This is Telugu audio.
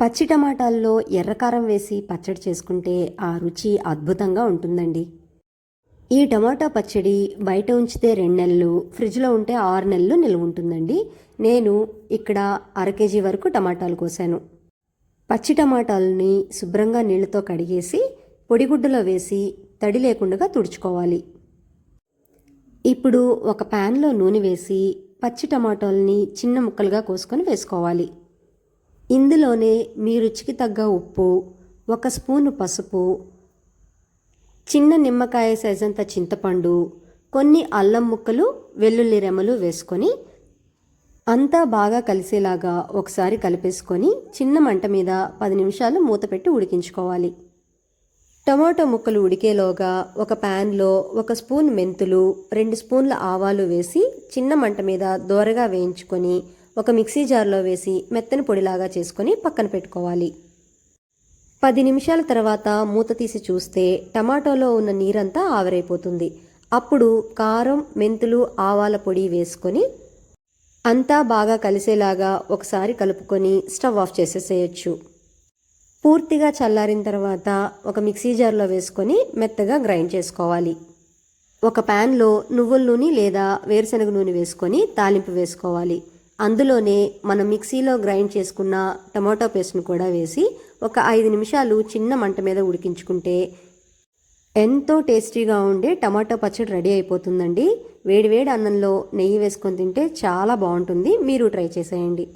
పచ్చి టమాటాల్లో ఎర్రకారం వేసి పచ్చడి చేసుకుంటే ఆ రుచి అద్భుతంగా ఉంటుందండి. ఈ టమాటా పచ్చడి బయట ఉంచితే రెండు నెలలు ఫ్రిడ్జ్లో ఉంటే ఆరు నెలలు నిల్వ ఉంటుందండి. నేను ఇక్కడ అర కేజీ వరకు టమాటాలు కోసాను. పచ్చి టమాటాలని శుభ్రంగా నీళ్ళతో కడిగేసి పొడిగుడ్డలో వేసి తడి లేకుండా తుడుచుకోవాలి. ఇప్పుడు ఒక ప్యాన్లో నూనె వేసి పచ్చి టమాటాలని చిన్న ముక్కలుగా కోసుకొని వేసుకోవాలి. ఇందులోనే మీ రుచికి తగ్గ ఉప్పు ఒక స్పూను పసుపు చిన్న నిమ్మకాయ సైజంత చింతపండు కొన్ని అల్లం ముక్కలు వెల్లుల్లి రెమ్మలు వేసుకొని అంతా బాగా కలిసేలాగా ఒకసారి కలిపేసుకొని చిన్న మంట మీద పది నిమిషాలు మూత పెట్టి ఉడికించుకోవాలి. టమాటో ముక్కలు ఉడికేలోగా ఒక ప్యాన్లో ఒక స్పూన్ మెంతులు రెండు స్పూన్ల ఆవాలు వేసి చిన్న మంట మీద దోరగా వేయించుకొని ఒక మిక్సీ జార్లో వేసి మెత్తని పొడిలాగా చేసుకొని పక్కన పెట్టుకోవాలి. పది నిమిషాల తర్వాత మూత తీసి చూస్తే టమాటోలో ఉన్న నీరంతా ఆవిరైపోతుంది. అప్పుడు కారం మెంతులు ఆవాల పొడి వేసుకొని అంతా బాగా కలిసేలాగా ఒకసారి కలుపుకొని స్టవ్ ఆఫ్ చేసేసేయచ్చు. పూర్తిగా చల్లారిన తర్వాత ఒక మిక్సీ జార్లో వేసుకొని మెత్తగా గ్రైండ్ చేసుకోవాలి. ఒక ప్యాన్లో నువ్వుల నూనె లేదా వేరుశనగ నూనె వేసుకొని తాలింపు వేసుకోవాలి. అందులోనే మనం మిక్సీలో గ్రైండ్ చేసుకున్న టమాటో పేస్ట్ను కూడా వేసి ఒక ఐదు నిమిషాలు చిన్న మంట మీద ఉడికించుకుంటే ఎంతో టేస్టీగా ఉండే టమాటో పచ్చడి రెడీ అయిపోతుందండి. వేడివేడి అన్నంలో నెయ్యి వేసుకొని తింటే చాలా బాగుంటుంది. మీరు ట్రై చేసేయండి.